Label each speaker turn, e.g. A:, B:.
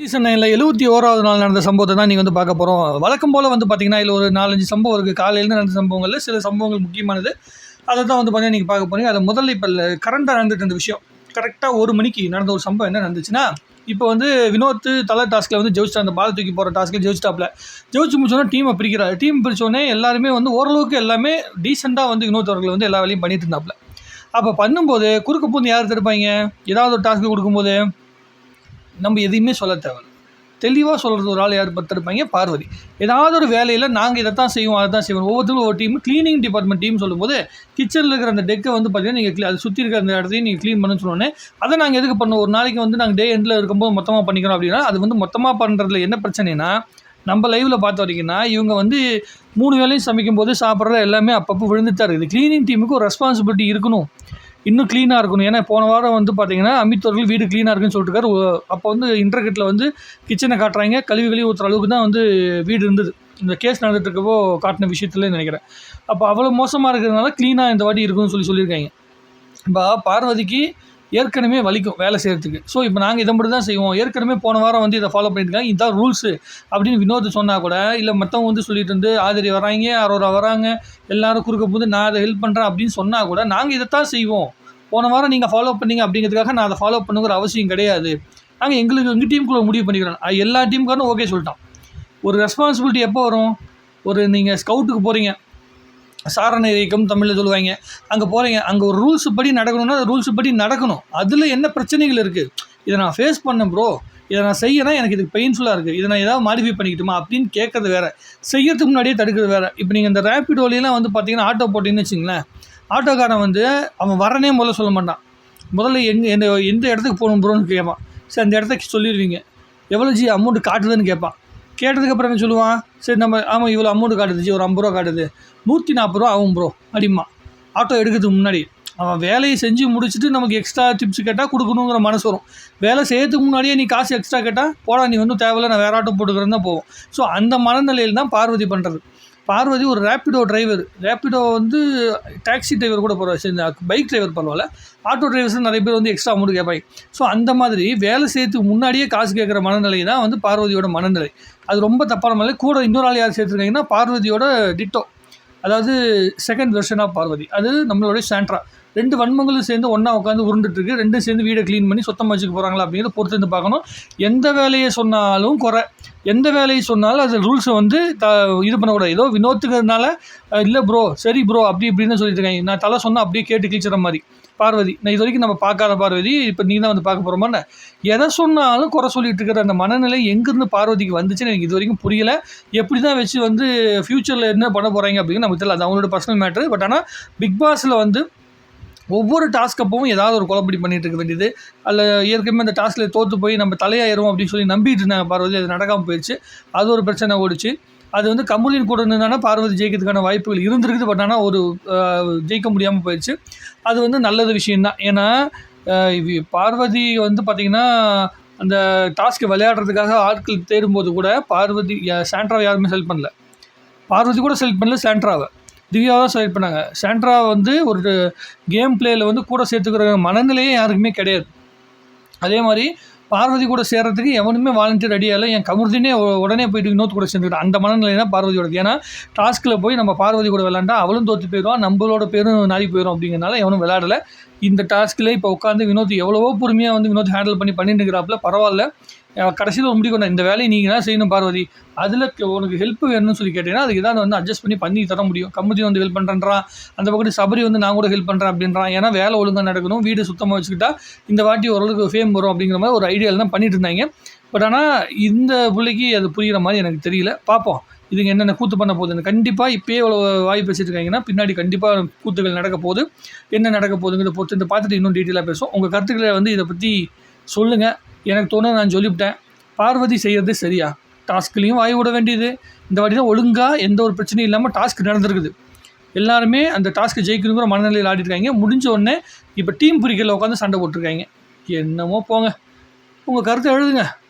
A: Season நைனில் எழுபத்தி ஓராவது நாள் நடந்த சம்பவத்தை தான் நீங்கள் வந்து பார்க்க போகிறோம் வழக்கம் போல் வந்து பார்த்தீங்கன்னா இதில் ஒரு நாலஞ்சு சம்பவம் இருக்குது காலையிலேருந்து நடந்த சம்பவங்களில் சில சம்பவங்கள் முக்கியமானது. அதை தான் வந்து பார்த்தீங்கன்னா நீங்கள் பார்க்க போகிறீங்க அதை முதல்ல இப்போ கரண்ட்டாக நடந்துட்டு இருந்த விஷயம். கரெக்டாக ஒரு மணிக்கு நடந்த ஒரு சம்பவம் என்ன நடந்துச்சுன்னா இப்போ வந்து வினோத் தலை டாஸ்கில் வந்து ஜெயிச்சிட்டா அந்த பால் தூக்கி போகிற டாஸ்க்கில் ஜெயிச்சிட்டாப்ல. ஜெயிச்சு முடிச்சோன்னா டீமை பிரிக்கிறார். டீம் பிரித்தோடனே எல்லாருமே வந்து ஓரளவுக்கு எல்லாமே டீசெண்டாக வந்து வினோத் அவர்கள் வந்து எல்லா வேலையும் பண்ணிட்டு இருந்தாப்புல அப்போ பண்ணும்போது குறுக்கு பூந்து யார் தடுப்பாங்க? ஏதாவது ஒரு டாஸ்க்கு கொடுக்கும்போது நம்ம எதையுமே சொல்ல தேவை தெளிவாக சொல்கிறது ஒரு ஆள் யார்? பத்திருப்பாங்க பார்வதி. ஏதாவது ஒரு வேலையில் நாங்கள் இதை தான் செய்வோம் அதை தான் செய்வோம். ஒவ்வொருத்தரும் ஒரு டீம் க்ளீனிங் டிபார்ட்மெண்ட் டீம் சொல்லும்போது கிச்சனில் இருக்கிற அந்த டெக்கை வந்து பார்த்தீங்கன்னா நீங்கள் க்ளீ அதை சுற்றி இருக்கிற அந்த இடத்தையும் நீங்கள் க்ளீன் பண்ண சொன்னோன்னே அதை நாங்கள் எதுக்கு பண்ணோம் ஒரு நாளைக்கு வந்து நாங்கள் டே எண்டில் இருக்கும்போது மொத்தமாக பண்ணிக்கிறோம் அப்படின்னா அது வந்து மொத்தமாக பண்ணுறதுல என்ன பிரச்சனைனா நம்ம லைவில் பார்த்த வரைக்கும்னா இவங்க வந்து மூணு வேலையும் சமைக்கும் போது சாப்பிட்றது எல்லாமே அப்பப்போ விழுந்துட்டு தான் இருக்குது. க்ளீனிங் டீமுக்கு ஒரு ரெஸ்பான்சிபிலிட்டி இருக்கணும். இன்னும் க்ளீனாக இருக்கணும். ஏன்னா போன வாரம் வந்து பார்த்தீங்கன்னா அமித் அவர்கள் வீடு க்ளீனாக இருக்குன்னு சொல்லிட்டு இருக்காரு. அப்போ வந்து இன்டர்கெட்டில் வந்து கிச்சனை காட்டுறாங்க. கழுவி கழுவி ஊற்றுற அளவுக்கு தான் வந்து வீடு இருந்தது. இந்த கேஸ் நடந்துட்டுருக்கப்போ காட்டின விஷயத்துல நினைக்கிறேன். அப்போ அவ்வளோ மோசமாக இருக்கிறதுனால க்ளீனாக இந்த வாட்டி இருக்குன்னு சொல்லி சொல்லியிருக்காங்க. இப்போ பார்வதிக்கு ஏற்கனவே வலிக்கும் வேலை செய்கிறதுக்கு ஸோ இப்போ நாங்கள் இதை மட்டும் தான் செய்வோம். ஏற்கனவே போன வாரம் வந்து இதை ஃபாலோ பண்ணியிருக்காங்க இதுதான் ரூல்ஸு அப்படின்னு வினோத் சொன்னால் கூட இல்லை மற்றவங்க வந்து சொல்லிட்டு இருந்து ஆதிரி வராங்க அரோரா வராங்க எல்லாரும் குறுக்க போது நான் அதை ஹெல்ப் பண்ணுறேன் அப்படின்னு சொன்னால் கூட நாங்கள் இதைத்தான் செய்வோம். போன வாரம் நீங்கள் ஃபாலோ பண்ணீங்க அப்படிங்கிறதுக்காக நான் அதை ஃபாலோ பண்ணுங்கிற அவசியம் கிடையாது. நாங்கள் எங்களுக்கு எங்கள் டீமுக்குள்ளே முடிவு பண்ணிக்கிறோம். எல்லா டீமுக்காரும் ஓகே சொல்லிட்டான். ஒரு ரெஸ்பான்சிபிலிட்டி எப்போ வரும்? ஒரு நீங்கள் ஸ்கவுட்டுக்கு போகிறீங்க சாரண இயக்கம் தமிழில் சொல்லுவாங்க. அங்கே போகிறீங்க அங்கே ஒரு ரூல்ஸ் படி நடக்கணும்னா ரூல்ஸ் படி நடக்கணும். அதில் என்ன பிரச்சனைகள் இருக்குது இதை நான் ஃபேஸ் பண்ணேன் ப்ரோ இதை நான் செய்யறேன் எனக்கு இதுக்கு பெயின்ஃபுல்லாக இருக்குது இதை நான் ஏதாவது மாடிஃபை பண்ணிக்கிட்டுமா அப்படின்னு கேட்கறது வேறு. செய்யறதுக்கு முன்னாடியே தடுக்கிறது வேறு. இப்போ நீங்கள் இந்த ரேப்பிடோலாம் வந்து பார்த்தீங்கன்னா ஆட்டோ போட்டிங்கன்னு வச்சிங்களேன் ஆட்டோக்காரன் வந்து அவன் வரனே முதல்ல சொல்ல மாட்டான். முதல்ல எங்கே எந்த எந்த இடத்துக்கு போகணும் ப்ரோன்னு கேட்பான். சரி அந்த இடத்துக்கு சொல்லிடுவீங்க. எவ்வளோ ஜி அமௌண்ட் காட்டுதுன்னு கேட்பான். கேட்டதுக்கப்புறம் என்ன சொல்லுவான்? சரி நம்ம ஆமாம் இவ்வளோ அமௌண்ட் காட்டுது ஒரு ஐம்பது ரூபா காட்டுது. நூற்றி நாற்பது ரூபா ஆகும் ப்ரோ அப்படிமா ஆட்டோ எடுக்கிறதுக்கு முன்னாடி. அவன் வேலையை செஞ்சு முடிச்சுட்டு நமக்கு எக்ஸ்ட்ரா டிப்ஸ் கேட்டால் கொடுக்கணுங்கிற மனசு வரும். வேலை செய்யறதுக்கு முன்னாடியே நீ காசு எக்ஸ்ட்ரா கேட்டால் போடா நீ வந்து தேவையில்ல நான் வேற ஆட்டோ போட்டுக்கிறேன் தான் போவோம். ஸோ அந்த மனநிலையில் தான் பார்வதி பண்ணுறது பார்வதி ஒரு ரேப்பிடோ டிரைவர் ரேப்பிடோ வந்து டாக்ஸி டிரைவர் கூட பரவாயில்ல பைக் டிரைவர் பரவாயில்ல. ஆட்டோ டிரைவர்ஸ் நிறைய பேர் வந்து எக்ஸ்ட்ரா அமௌண்ட் கேட்பாங்க. ஸோ அந்த மாதிரி வேலை செய்யறதுக்கு முன்னாடியே காசு கேட்குற மனநிலை தான் வந்து பார்வதியோட மனநிலை. அது ரொம்ப தப்பான மனநிலை. கூட இன்னொரு ஆள் யார் சேர்த்துருக்காங்கன்னா பார்வதியோட டிட்டோ அதாவது செகண்ட் வெர்ஷன் ஆஃப் பார்வதி. அது நம்மளுடைய சாண்ட்ரா ரெண்டு வன்மங்களும் சேர்ந்து ஒன்றா உட்காந்து உருண்டுட்டு இருக்கு. ரெண்டும் சேர்ந்து வீடை க்ளீன் பண்ணி சுத்தமாக வச்சுக்க போகிறாங்களா அப்படிங்கிறத பொறுத்து வந்து பார்க்கணும். எந்த வேலையை சொன்னாலும் குறை. எந்த வேலையை சொன்னாலும் அது ரூல்ஸை வந்து த இது பண்ணக்கூடாது. ஏதோ வினோத்துக்கிறதுனால இல்லை ப்ரோ சரி ப்ரோ அப்படி இப்படின்னு சொல்லிட்டு இருக்காங்க. நான் தலை சொன்னால் அப்படியே கேட்டு கிழிச்சிற மாதிரி. பார்வதி நான் இது வரைக்கும் நம்ம பார்க்காத பார்வதி இப்போ நீ தான் வந்து பார்க்க போகிறோமான்னு எதை சொன்னாலும் குறை சொல்லிட்டு இருக்கிற அந்த மனநிலை எங்கேருந்து பார்வதிக்கு வந்துச்சுன்னு எனக்கு இது வரைக்கும் புரியல. எப்படி தான் வச்சு வந்து ஃப்யூச்சரில் என்ன பண்ண போகிறாங்க அப்படின்னு நமக்கு தெரியல. அது அவங்களோட பர்சனல் மேட்ரு பட் ஆனால் பிக் பாஸில் வந்து ஒவ்வொரு டாஸ்க் அப்பவும் ஏதாவது ஒரு குழப்படி பண்ணிகிட்டு இருக்க வேண்டியது. அல்ல ஏற்கனவே அந்த டாஸ்கில் தோற்று போய் நம்ம தலையாயிரும் அப்படின்னு சொல்லி நம்பிட்டு இருந்தாங்க பார்வதி. அது நடக்காமல் போயிடுச்சு அது ஒரு பிரச்சனை ஓடிச்சு. அது வந்து கமலின் கூட இருந்தானா பார்வதி ஜெயிக்கிறதுக்கான வாய்ப்புகள் இருந்திருக்குது. பட் ஆனால் ஒரு ஜெயிக்க முடியாமல் போயிடுச்சு அது வந்து நல்லது விஷயந்தான் ஏன்னா பார்வதி வந்து பார்த்திங்கன்னா அந்த டாஸ்க்கு விளையாடுறதுக்காக ஆட்கள் தேடும்போது கூட பார்வதி யா- சாண்ட்ராவை யாருமே செலக்ட் பண்ணல. பார்வதி கூட செலக்ட் பண்ணல சாண்ட்ராவை. திவ்யாவை தான் செலக்ட் பண்ணாங்க. சாண்ட்ரா வந்து ஒரு கேம் பிளேயில் வந்து கூட சேர்த்துக்கிற மனநிலையே யாருக்குமே கிடையாது. அதே மாதிரி பார்வதி கூட சேர்றதுக்கு எவனுமே வாலண்டியர் ரெடியாக இல்லை. என் கமுர்தினே உடனே போயிட்டு இன்னொரு கூட சேர்ந்துக்கிட்டேன். அந்த மனநிலை தான் பார்வதியோட ஏன்னா டாஸ்கில் போய் நம்ம பார்வதி கூட விளாண்டா அவளும் தோற்று போயிடுவான் நம்மளோட பேரும் நாரி போயிடும் அப்படிங்கிறனால எவனும் விளாடலை இந்த டாஸ்கில் இப்போ உட்காந்து வினோத் எவ்வளவோ பொறுமையாக வந்து வினோத் ஹேண்டில் பண்ணி பண்ணிட்டு இருக்கிறாப்புல பரவாயில்ல. கடைசியில் ஒரு முடிவு கொண்டேன் இந்த வேலையை நீங்கள் தான் செய்யணும் பார்வதி. அதில் உனக்கு ஹெல்ப் வேணும்னு சொல்லி கேட்டீங்கன்னா அதுக்கு தான் வந்து அட்ஜஸ்ட் பண்ணி பண்ணி தர முடியும். கமுதி வந்து ஹெல்ப் பண்ணுறேன்றான் அந்த பக்கத்து சபரி வந்து நான் கூட ஹெல்ப் பண்ணுறேன் அப்படின்றான். ஏன்னா வேலை ஒழுங்காக நடக்கணும். வீடு சுத்தமாக வச்சுக்கிட்டா இந்த வாட்டி ஓரளவுக்கு ஃபேம் வரும் அப்படிங்கிற மாதிரி ஒரு ஐடியாவில் தான் பண்ணிட்டு இருந்தாங்க. பட் ஆனால் இந்த பிள்ளைக்கு அது புரிகிற மாதிரி எனக்கு தெரியல. பார்ப்போம் இதுங்க என்னென்ன கூத்து பண்ண போகுதுன்னு. கண்டிப்பாக இப்போயே இவ்வளோ வாய் வச்சுருக்காங்கன்னா பின்னாடி கண்டிப்பாக கூத்துகள் நடக்க போகுது. என்ன நடக்க போகுதுங்கிறத பொறுத்து இந்த பார்த்துட்டு இன்னும் டீட்டெயிலாக பேசுவோம். உங்கள் கருத்துக்களை வந்து இதை பற்றி சொல்லுங்கள் எனக்கு தோண நான் சொல்லிவிட்டேன். பார்வதி செய்கிறது சரியா? டாஸ்க்லேயும் வாய் விட வேண்டியது. இந்த வாட்டி தான் ஒழுங்காக எந்த ஒரு பிரச்சனையும் இல்லாமல் டாஸ்க் நடந்திருக்குது. எல்லாருமே அந்த டாஸ்க்கு ஜெயிக்கணுங்கிற மனநிலையில் ஆடிருக்காங்க முடிஞ்ச உடனே இப்போ டீம் பிரிக்கல உட்காந்து சண்டை போட்டிருக்காங்க. என்னமோ போங்க. உங்கள் கருத்தை எழுதுங்க.